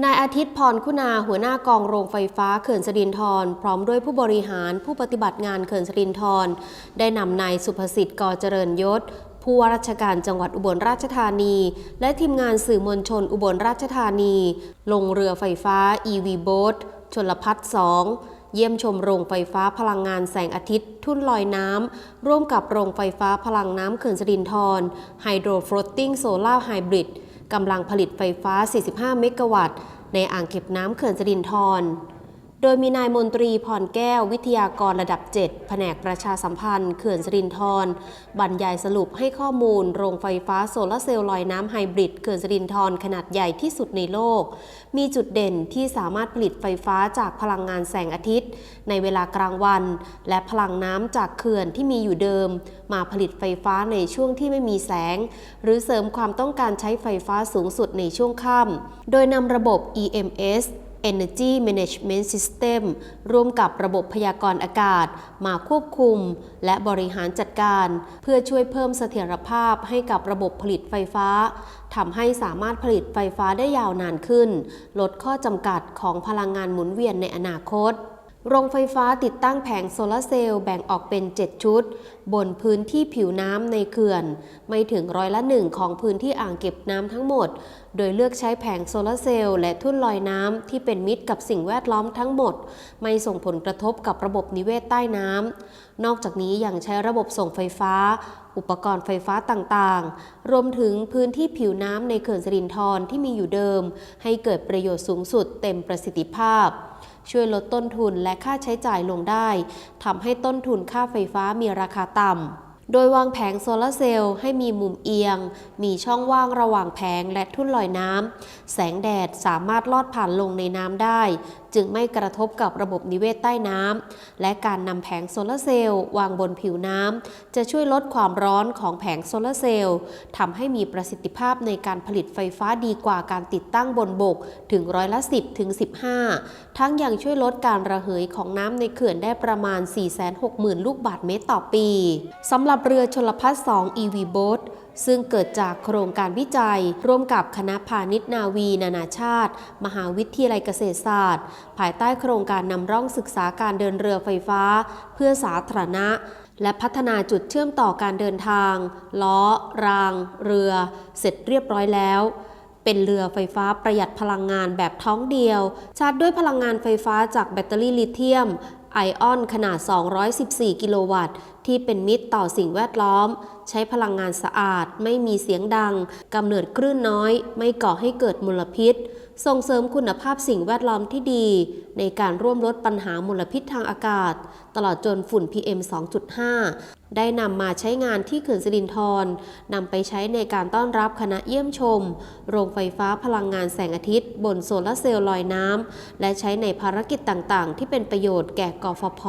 นายอาทิตย์พรคุณาหัวหน้ากองโรงไฟฟ้าเขื่อนสรินธรพร้อมด้วยผู้บริหารผู้ปฏิบัติงานเขื่อนสรินธรได้นำนายสุภสิทธิ์กอเจริญยศผู้ว่าราชการจังหวัดอุบลราชธานี และทีมงานสื่อมวลชนอุบลราชธานี ลงเรือไฟฟ้า EV Boat ชนลพัฒน์2เยี่ยมชมโรงไฟฟ้าพลังงานแสงอาทิตย์ ทุ่นลอยน้ำ ร่วมกับโรงไฟฟ้าพลังน้ำเขื่อนสิรินธร Hydro Floating Solar Hybrid กำลังผลิตไฟฟ้า 45 เมกะวัตต์ ในอ่างเก็บน้ำเขื่อนสิรินธร โดยมีนายมนตรีพรแก้ววิทยากรระดับ 7 แผนกประชาสัมพันธ์เขื่อนสรินธรบรรยายสรุปให้ข้อมูลโรงไฟฟ้าโซลาร์เซลล์ลอยน้ำไฮบริดเขื่อนสรินธรขนาดใหญ่ที่สุดในโลก มีจุดเด่นที่สามารถผลิตไฟฟ้าจากพลังงานแสงอาทิตย์ ในเวลากลางวัน และพลังน้ำจากเขื่อนที่มีอยู่เดิม มาผลิตไฟฟ้าในช่วงที่ไม่มีแสง หรือเสริมความต้องการใช้ไฟฟ้าสูงสุดในช่วงค่ำโดยนำระบบ EMS Energy Management System ร่วมกับระบบพยากรณ์อากาศ มาควบคุม และบริหารจัดการ เพื่อช่วยเพิ่มเสถียรภาพให้กับระบบผลิตไฟฟ้าทำให้สามารถผลิตไฟฟ้าได้ยาวนานขึ้น ลดข้อจำกัดของพลังงานหมุนเวียนในอนาคต โรงไฟฟ้าติดตั้งแผงโซลาร์เซลล์แบ่งออกเป็น 7 ชุด บนพื้นที่ผิวน้ำในเขื่อน ไม่ถึงร้อยละหนึ่งของพื้นที่อ่างเก็บน้ำทั้งหมด โดยเลือกใช้แผงโซลาร์เซลล์และทุ่นลอยน้ำที่เป็นมิตรกับสิ่งแวดล้อมทั้งหมด ไม่ส่งผลกระทบกับระบบนิเวศใต้น้ำนอกจากนี้ยังใช้ระบบส่งไฟฟ้า อุปกรณ์ไฟฟ้าต่างๆ รวมถึงพื้นที่ผิวน้ำในเขื่อนสิรินธรที่มีอยู่เดิม ให้เกิดประโยชน์สูงสุดเต็มประสิทธิภาพ ช่วยลดต้นทุนและค่าใช้จ่ายลงได้ทำให้ต้นทุนค่าไฟฟ้ามีราคาต่ำ โดยวางแผงโซลาร์เซลล์ให้มีมุมเอียง มีช่องว่างระหว่างแผงและทุ่นลอยน้ำ แสงแดดสามารถลอดผ่านลงในน้ำได้ จึงไม่กระทบกับระบบนิเวศใต้น้ำ และการนำแผงโซลาร์เซลล์วางบนผิวน้ำ จะช่วยลดความร้อนของแผงโซลาร์เซลล์ทำให้มีประสิทธิภาพในการผลิตไฟฟ้าดีกว่าการติดตั้งบนบกถึงร้อยละ 10ถึง15 ทั้งยังช่วยลดการระเหยของน้ำในเขื่อนได้ประมาณ 460,000 ลูกบาศก์เมตรต่อปีสำหรับเรือชลพัฒน์2 EV Boat ซึ่งเกิดจากโครงการวิจัย ร่วมกับคณะพาณิชย์นาวี นานาชาติ มหาวิทยาลัยเกษตรศาสตร์ ภายใต้โครงการนำร่องศึกษาการเดินเรือไฟฟ้า เพื่อสาธารณะ และพัฒนาจุดเชื่อมต่อการเดินทาง ล้อ ราง เรือ เสร็จเรียบร้อยแล้วเป็นเรือไฟฟ้าประหยัดพลังงานแบบท้องเดียว ชาร์จด้วยพลังงานไฟฟ้าจากแบตเตอรี่ลิเธียม ไอออนขนาด 214 กิโลวัตต์ ที่เป็นมิตรต่อสิ่งแวดล้อม ใช้พลังงานสะอาด ไม่มีเสียงดัง กำเนิดคลื่นน้อย ไม่ก่อให้เกิดมลพิษ ส่งเสริมคุณภาพสิ่งแวดล้อมที่ดี ในการร่วมลดปัญหามลพิษทางอากาศ ตลอดจนฝุ่น PM 2.5 ได้นำมาใช้งานที่เขื่อนสิรินธรนำไปใช้ในการต้อนรับคณะเยี่ยมชม โรงไฟฟ้าพลังงานแสงอาทิตย์ บนโซลาเซลล์ลอยน้ำและใช้ในภารกิจต่างๆ ที่เป็นประโยชน์แก่กฟผ